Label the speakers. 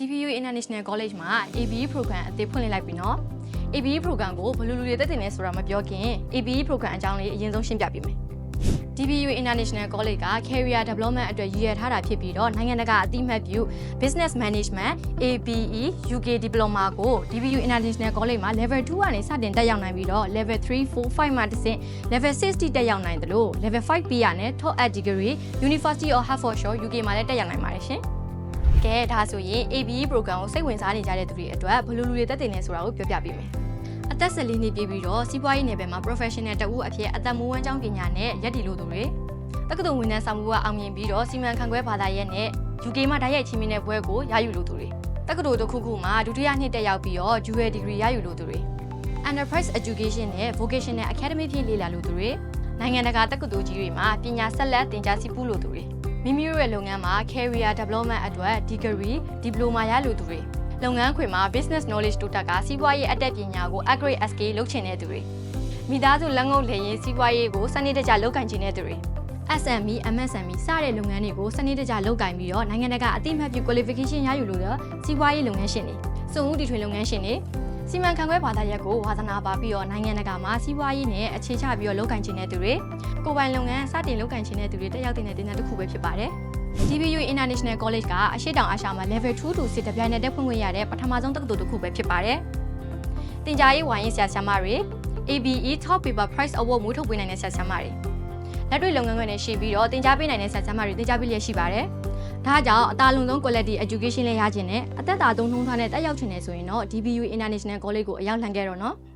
Speaker 1: DPU International College မှာ ABE program အသစ်ဖွင့်လှစ်လိုက်ပြီနော် ABE program ကိုဘယ်လိုလူတွေတက်တင်လဲဆိုတာမပြောခင် ABE program အကြောင်းလေးအရင်ဆုံးရှင်းပြပေးမယ် DPU International College က Career Development အတွက်ရည်ရွယ်ထားတာဖြစ်ပြီးတော့နိုင်ငံတကာအသိမှတ်ပြု Business Management ABE UK Diploma ကို DPU International College မှာ Level 2ကနေစတင်တက်ရောက်နိုင်ပြီးတော့ Level 3 4 5မှာတစ်ဆင့် Level 6တိတက်ရောက်နိုင်တယ်လို့ Level 5ပြီးရနဲ့ Top Ed Degree University of Hertfordshire UK မှာလည်းတက်ရောက်နိုင်ပါတယ်ရှင် ကဲဒါဆိုရင် ABE program ကိုစိတ်ဝင်စားနေကြတဲ့သူတွေအတွက်ဘယ်လိုလူတွေတက်တင်လဲဆိုတာကိုပြောပြပေးမယ်အသက်14နှစ်ပြည့်ပြီးတော့စီးပွားရေးနယ်ပယ်မှာ professional တဦးအဖြစ်အသက်မွေးဝမ်းကြောင်းပညာနဲ့ရက်တည်လို့သူတွေတက္ကသိုလ်ဝန်ထမ်းဆောင်မှုကအောင်မြင်ပြီးတော့စီမံခန့်ခွဲဘာသာရပ်နဲ့ UK မှာဓာတ်ရိုက်ချင်းမြင့်တဲ့ဘွဲကိုရယူလို့သူတွေတက္ကသိုလ်တစ်ခုခုမှာဒုတိယနှစ်တက်ရောက်ပြီးတော့ dual degree ရယူလို့သူတွေ enterprise education နဲ့ vocational academy ဖြင့်လေ့လာလို့သူတွေနိုင်ငံတကာတက္ကသိုလ်ကြီးတွေမှာပညာဆက်လက်သင်ကြားစီးပူးလို့သူတွေ မိမိတို့ရဲ့လုပ်ငန်းမှာ career development အတွက် degree diploma ရလို့သူတွေလုပ်ငန်းခွင်မှာ business knowledge တိုးတက်ကစီးပွားရေးအတတ်ပညာကို upgrade scale လုပ်ချင်တဲ့သူတွေမိသားစုလက်ငုပ်လည်ရင်စီးပွားရေးကိုစနစ်တကျလုပ်ကိုင်ချင်တဲ့သူတွေ SME MSME စတဲ့လုပ်ငန်းတွေကိုစနစ်တကျလုပ်ကိုင်ပြီးတော့နိုင်ငံတကာအသိမှတ်ပြု qualification ရယူလို့တော့စီးပွားရေးလုပ်ငန်းရှင်တွေစုံဦးတီထွင်လုပ်ငန်းရှင်တွေ စီမံခန့်ခွဲဘာသာရပ်ကိုဝါသနာပါပြီးတော့နိုင်ငံတကာမှာစီးပွားရေးနဲ့အခြေချပြီးတော့လုပ်ကိုင်ချင်တဲ့သူတွေကိုယ်ပိုင်လုပ်ငန်းစတင်လုပ်ကိုင်ချင်တဲ့သူတွေတက်ရောက်တဲ့တင်တဲ့တစ်ခုပဲဖြစ်ပါတယ် DBU International College ကအရှိတောင်အာရှမှာ Level 2 to 6တပြိုင်နက်တည်းဖွင့်ခွင့်ရတဲ့ပထမဆုံးတက္ကသိုလ်တစ်ခုပဲဖြစ်ပါတယ်။တင် जा ရေးဝိုင်းရေးဆရာဆရာမတွေ ABE Top Paper Prize Award မွေးထုတ်ပေးနိုင်တဲ့ဆရာဆရာမတွေလက်တွေ့လုပ်ငန်းခွင်နဲ့ရှိပြီးတော့တင် जा ပေးနိုင်တဲ့ဆရာဆရာမတွေတင် जा ပေးလျက်ရှိပါတယ်။ ဒါကြောင့်အသားလုံးဆုံး quality education လေးရခြင်းနဲ့အသက်တာသုံးထုံးထားတဲ့တက်ရောက်ခြင်းနဲ့ဆိုရင်တော့ DBU International College ကိုအရောက်လှမ်းခဲ့တော့နော်။